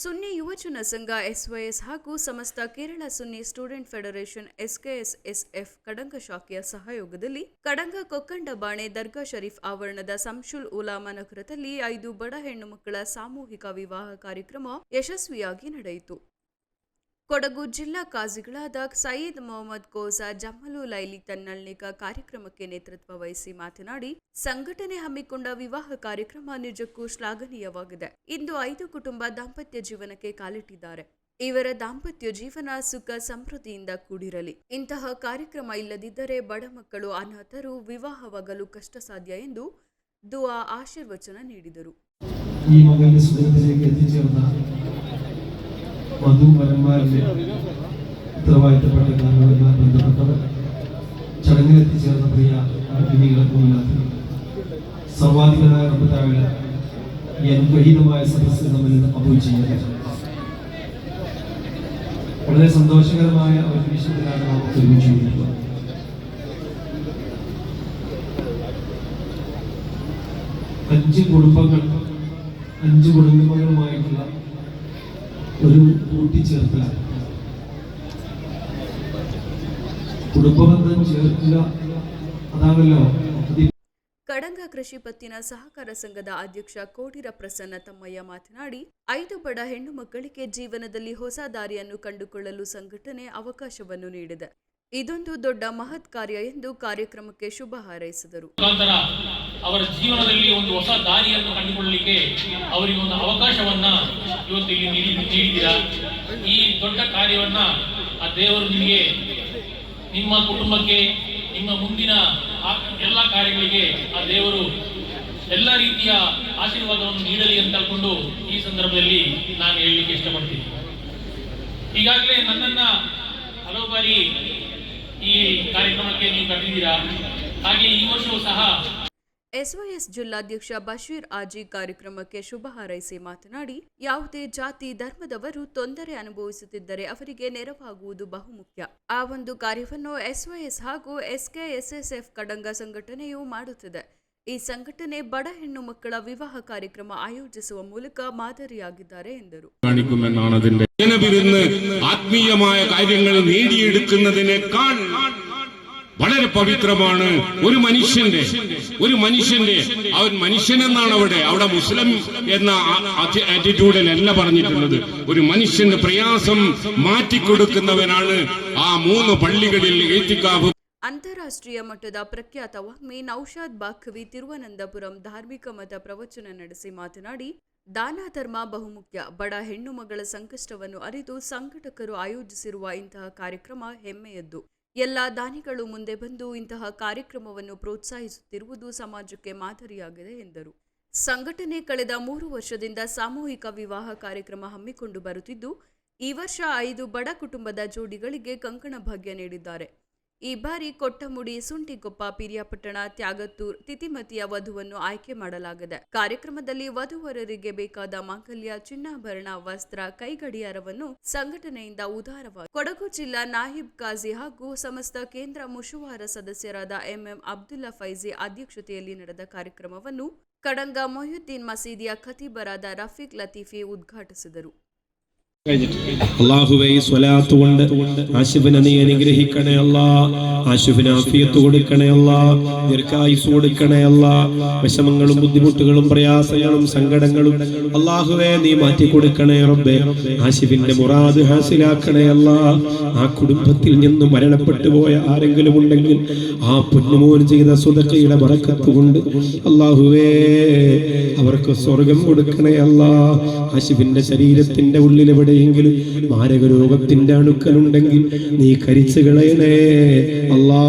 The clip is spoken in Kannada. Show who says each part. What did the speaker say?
Speaker 1: ಸುನ್ನಿ ಯುವಜನ ಸಂಘ ಎಸ್ವೈಎಸ್ ಹಾಗೂ Samastha Kerala Sunni student federation SKSSF Kadanga ಶಾಖೆಯ ಸಹಯೋಗದಲ್ಲಿ ಕಡಂಗ ಕೊಕ್ಕಂಡ ಬಾಣೆ ದರ್ಗಾ ಶರೀಫ್ ಆವರಣದ ಸಂಶುಲ್ ಉಲಾಮಾ ನಗರದಲ್ಲಿ ಐದು ಬಡ ಹೆಣ್ಣು ಮಕ್ಕಳ ಸಾಮೂಹಿಕ ವಿವಾಹ ಕಾರ್ಯಕ್ರಮ ಯಶಸ್ವಿಯಾಗಿ ನಡೆಯಿತು. ಕೊಡಗು ಜಿಲ್ಲಾ ಕಾಜಿಗಳಾದ ಸಯೀದ್ ಮೊಹಮ್ಮದ್ ಕೋಸಾ ಜಮ್ಮಲು ಲೈಲಿ ತನ್ನಳ್ನಿಕ ಕಾರ್ಯಕ್ರಮಕ್ಕೆ ನೇತೃತ್ವ ವಹಿಸಿ ಮಾತನಾಡಿ, ಸಂಘಟನೆ ಹಮ್ಮಿಕೊಂಡ ವಿವಾಹ ಕಾರ್ಯಕ್ರಮ ನಿಜಕ್ಕೂ ಶ್ಲಾಘನೀಯವಾಗಿದೆ. ಇಂದು ಐದು ಕುಟುಂಬ ದಾಂಪತ್ಯ ಜೀವನಕ್ಕೆ ಕಾಲಿಟ್ಟಿದ್ದಾರೆ. ಇವರ ದಾಂಪತ್ಯ ಜೀವನ ಸುಖ ಸಮೃದ್ಧಿಯಿಂದ ಕೂಡಿರಲಿ. ಇಂತಹ ಕಾರ್ಯಕ್ರಮ ಇಲ್ಲದಿದ್ದರೆ ಬಡ ಮಕ್ಕಳು ಅನಾಥರು ವಿವಾಹವಾಗಲು ಕಷ್ಟ ಸಾಧ್ಯ ಎಂದು ದುವಾ ಆಶೀರ್ವಚನ ನೀಡಿದರು.
Speaker 2: എത്തിച്ചേർന്ന വധുവരന്മാരിലെ ഉത്തരവാദിത്തപ്പെട്ട കാരണവന്മാർ ബന്ധപ്പെട്ടവർ. ചടങ്ങിൽ എത്തിച്ചേർന്ന പ്രിയ അഗ്നികളെ സർവാധികളായ റബ്ബത്താവിലെ ഈ അനുഗ്രഹീതമായ സദസ്സ് നമ്മിൽ അബോധ ചെയ്യുന്നത് വളരെ സന്തോഷകരമായ ഒരു നിമിഷത്തിലാണ് നാം ഒരുമിച്ച് അഞ്ച് കുടുംബങ്ങൾ അഞ്ച് കുടുംബങ്ങളുമായിട്ടുള്ള ഒരു കൂട്ടിച്ചേർക്കലാണ് കുടുംബബന്ധം ചേർക്കുക അതാണല്ലോ അതി
Speaker 1: ಕಡಂಗ ಕೃಷಿ ಪತ್ತಿನ ಸಹಕಾರ ಸಂಘದ ಅಧ್ಯಕ್ಷ ಕೋಡಿರ ಪ್ರಸನ್ನ ತಮ್ಮಯ್ಯ ಮಾತನಾಡಿ ಐದು ಬಡ ಹೆಣ್ಣು ಮಕ್ಕಳಿಗೆ ಜೀವನದಲ್ಲಿ ಹೊಸ ದಾರಿಯನ್ನು ಕಂಡುಕೊಳ್ಳಲು ಸಂಘಟನೆ ಅವಕಾಶವನ್ನು ನೀಡಿದೆ ಇದೊಂದು ದೊಡ್ಡ ಮಹತ್ ಕಾರ್ಯ ಎಂದು ಕಾರ್ಯಕ್ರಮಕ್ಕೆ ಶುಭ ಹಾರೈಸಿದರು
Speaker 3: ಮುಖಾಂತರ ಅವರ ಜೀವನದಲ್ಲಿ ಒಂದು ಹೊಸ ದಾರಿಯನ್ನು ಕಂಡುಕೊಳ್ಳಲಿಕ್ಕೆ ಅವರಿಗೆ ಒಂದು ಅವಕಾಶವನ್ನ ಇವತ್ತು ಇಲ್ಲಿ ನೀಡಿ ನೀಡಿದ್ದೀರಾ ಈ ದೊಡ್ಡ ಕಾರ್ಯವನ್ನ ಆ ದೇವರು ನಿಮಗೆ ನಿಮ್ಮ ಕುಟುಂಬಕ್ಕೆ, ನಿಮ್ಮ ಮುಂದಿನ ಎಲ್ಲ ಕಾರ್ಯಗಳಿಗೆ ಆ ದೇವರು ಎಲ್ಲ ರೀತಿಯ ಆಶೀರ್ವಾದವನ್ನು ನೀಡಲಿ ಅಂತ ಹೇಳ್ಕೊಂಡು ಈ ಸಂದರ್ಭದಲ್ಲಿ ನಾನು ಹೇಳಲಿಕ್ಕೆ ಇಷ್ಟಪಡ್ತೀನಿ. ಈಗಾಗಲೇ ನನ್ನನ್ನ ಹಲವು ಬಾರಿ ಈ ಕಾರ್ಯಕ್ರಮಕ್ಕೆ ನೀವು ಕರೆದಿದ್ದೀರಾ? ಹಾಗೆ ಈ ವರ್ಷವೂ ಸಹ
Speaker 1: ಎಸ್ವೈಎಸ್ ಜಿಲ್ಲಾಧ್ಯಕ್ಷ ಬಶೀರ್ ಆಜಿ ಕಾರ್ಯಕ್ರಮಕ್ಕೆ ಶುಭ ಹಾರೈಸಿ ಮಾತನಾಡಿ ಯಾವುದೇ ಜಾತಿ ಧರ್ಮದವರು ತೊಂದರೆ ಅನುಭವಿಸುತ್ತಿದ್ದರೆ ಅವರಿಗೆ ನೆರವಾಗುವುದು ಬಹುಮುಖ್ಯ ಆ ಒಂದು ಕಾರ್ಯವನ್ನು ಎಸ್ವೈಎಸ್ ಹಾಗೂ ಎಸ್ಕೆಎಸ್ಎಸ್ಎಫ್ ಕಡಂಗ ಸಂಘಟನೆಯು ಮಾಡುತ್ತಿದೆ ಈ ಸಂಘಟನೆ ಬಡ ಹೆಣ್ಣು ಮಕ್ಕಳ ವಿವಾಹ ಕಾರ್ಯಕ್ರಮ ಆಯೋಜಿಸುವ ಮೂಲಕ ಮಾದರಿಯಾಗಿದ್ದಾರೆ ಎಂದರು
Speaker 4: കാണിക്കുമെന്നാണ് അതിന്റെ ജനവിരുന്ന് ആത്മീയമായ കാര്യങ്ങൾ നേടിയെടുക്കുന്നതിനേക്കാൾ വളരെ പവിത്രമാണ് ഒരു മനുഷ്യന്റെ ഒരു മനുഷ്യന്റെ അവൻ മനുഷ്യനെന്നാണ് അവിടെ അവിടെ മുസ്ലിം എന്ന ആറ്റിറ്റ്യൂഡിലല്ല പറഞ്ഞിട്ടുള്ളത് ഒരു മനുഷ്യന്റെ പ്രയാസം മാറ്റിക്കൊടുക്കുന്നവനാണ് ആ മൂന്ന് പള്ളികളിൽ ഏത്തിക്കാവ്
Speaker 1: ಅಂತಾರಾಷ್ಟ್ರೀಯ ಮಟ್ಟದ ಪ್ರಖ್ಯಾತ ವಾಗ್ಮಿ ನೌಶಾದ್ ಬಾಖವಿ ತಿರುವನಂತಪುರಂ ಧಾರ್ಮಿಕ ಮತ ಪ್ರವಚನ ನಡೆಸಿ ಮಾತನಾಡಿ ದಾನ ಧರ್ಮ ಬಹುಮುಖ್ಯ ಬಡ ಹೆಣ್ಣು ಮಗಳ ಸಂಕಷ್ಟವನ್ನು ಅರಿತು ಸಂಘಟಕರು ಆಯೋಜಿಸಿರುವ ಇಂತಹ ಕಾರ್ಯಕ್ರಮ ಹೆಮ್ಮೆಯದ್ದು ಎಲ್ಲ ದಾನಿಗಳು ಮುಂದೆ ಬಂದು ಇಂತಹ ಕಾರ್ಯಕ್ರಮವನ್ನು ಪ್ರೋತ್ಸಾಹಿಸುತ್ತಿರುವುದು ಸಮಾಜಕ್ಕೆ ಮಾದರಿಯಾಗಿದೆ, ಎಂದರು. ಸಂಘಟನೆ ಕಳೆದ ಮೂರು ವರ್ಷದಿಂದ ಸಾಮೂಹಿಕ ವಿವಾಹ ಕಾರ್ಯಕ್ರಮ ಹಮ್ಮಿಕೊಂಡು ಬರುತ್ತಿದ್ದು, ಈ ವರ್ಷ ಐದು ಬಡ ಕುಟುಂಬದ ಜೋಡಿಗಳಿಗೆ ಕಂಕಣ ಭಾಗ್ಯ ನೀಡಿದ್ದಾರೆ. ಈ ಬಾರಿ ಕೊಟ್ಟಮುಡಿ, ಸುಂಟಿಕೊಪ್ಪ, ಪಿರಿಯಾಪಟ್ಟಣ, ತ್ಯಾಗತ್ತೂರ್, ತಿತಿಮತಿಯ ವಧುವನ್ನು ಆಯ್ಕೆ ಮಾಡಲಾಗಿದೆ. ಕಾರ್ಯಕ್ರಮದಲ್ಲಿ ವಧುವರರಿಗೆ ಬೇಕಾದ ಮಾಂಗಲ್ಯ, ಚಿನ್ನಾಭರಣ, ವಸ್ತ್ರ, ಕೈಗಡಿಯಾರವನ್ನು ಸಂಘಟನೆಯಿಂದ ಉದಾರವಾಗಿ ಕೊಡಗು ಜಿಲ್ಲಾ ನಾಹಿಬ್ ಖಾಜಿ ಹಾಗೂ ಸಮಸ್ತ ಕೇಂದ್ರ ಮುಷುವಾರ ಸದಸ್ಯರಾದ ಎಂಎಂ ಅಬ್ದುಲ್ಲಾ ಫೈಜಿ ಅಧ್ಯಕ್ಷತೆಯಲ್ಲಿ ನಡೆದ ಕಾರ್ಯಕ್ರಮವನ್ನು ಕಡಂಗ ಮೊಹಿಯುದ್ದೀನ್ ಮಸೀದಿಯ ಖತೀಬರಾದ ರಫೀಕ್ ಲತೀಫಿ ಉದ್ಘಾಟಿಸಿದರು.
Speaker 5: അള്ളാഹുവെ സ്വലാത്ത് കൊണ്ട് ആശുഫിനെ നീ അനുഗ്രഹിക്കണേ അല്ല. ആശുഫിന് ആഫിയത്ത് കൊടുക്കണേ അല്ല. ദീർഘായുസ് കൊടുക്കണേ അല്ല. വിഷമങ്ങളും ബുദ്ധിമുട്ടുകളും പ്രയാസങ്ങളും സങ്കടങ്ങളും അള്ളാഹുവെ നീ മാറ്റി കൊടുക്കണേ റബ്ബെ. ആശുഫിന്റെ മുറാദ് ഹാസിലാക്കണേ അല്ല. ആ കുടുംബത്തിൽ നിന്നും മരണപ്പെട്ടു പോയ ആരെങ്കിലും ഉണ്ടെങ്കിൽ ആ പൊന്നുമോൻ ചെയ്ത സുതക്കയുടെ വറക്കത്ത് കൊണ്ട് അള്ളാഹുവേ അവർക്ക് സ്വർഗം കൊടുക്കണേ അല്ല. ആശുഫിന്റെ ശരീരത്തിന്റെ ഉള്ളിൽ എവിടെയെങ്കിലും മാരക രോഗത്തിന്റെ അണുക്കളുണ്ടെങ്കിൽ നീ കരിച്ചു കളയണേ. അല്ലാ